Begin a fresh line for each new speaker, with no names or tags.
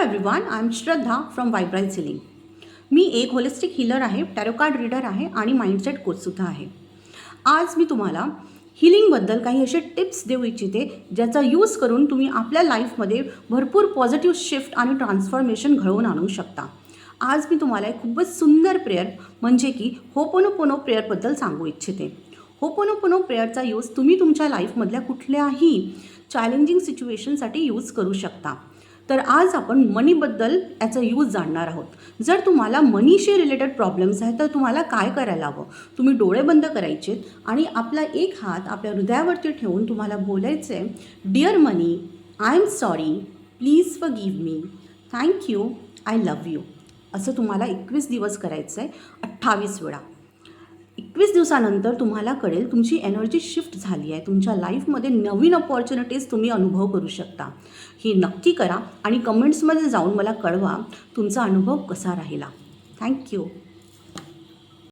Everyone I am Shraddha from vibrate healing मी एक holistic healer आहे tarot card reader आहे आणि माइंडसेट कोचसुद्धा आहे. आज मी तुम्हाला हिलिंगबद्दल काही असे टिप्स देऊ इच्छिते ज्याचा यूज करून तुम्ही आपल्या लाईफमध्ये भरपूर पॉझिटिव्ह शिफ्ट आणि ट्रान्सफॉर्मेशन घडवून आणू शकता. आज मी तुम्हाला एक खूपच सुंदर प्रेयर म्हणजे की होपोनोपोनो प्रेयरबद्दल सांगू इच्छिते. होपोनोपोनो प्रेयरचा यूज तुम्ही तुमच्या लाईफमधल्या कुठल्याही चॅलेंजिंग सिच्युएशनसाठी यूज करू शकता. तर आज आपण मनीबद्दल याचा यूज जाणणार आहोत. जर तुम्हाला मनीशी रिलेटेड प्रॉब्लेम्स आहेत तर तुम्हाला काय करायला हवं? तुम्ही डोळे बंद करायचे आणि आपला एक हात आपल्या हृदयावरती ठेवून तुम्हाला बोलायचं आहे dear money I am sorry please forgive me thank you I love you असं तुम्हाला एकवीस दिवस करायचं आहे अठ्ठावीस वेळा. एकवीस दिवसानंतर तुम्हाला कळेल तुमची एनर्जी शिफ्ट झाली आहे. तुमच्या लाईफमध्ये नवीन अपॉर्च्युनिटीज तुम्ही अनुभव करू शकता. ही नक्की करा आणि कमेंट्समध्ये जाऊन मला कळवा तुमचा अनुभव कसा राहिला. थँक्यू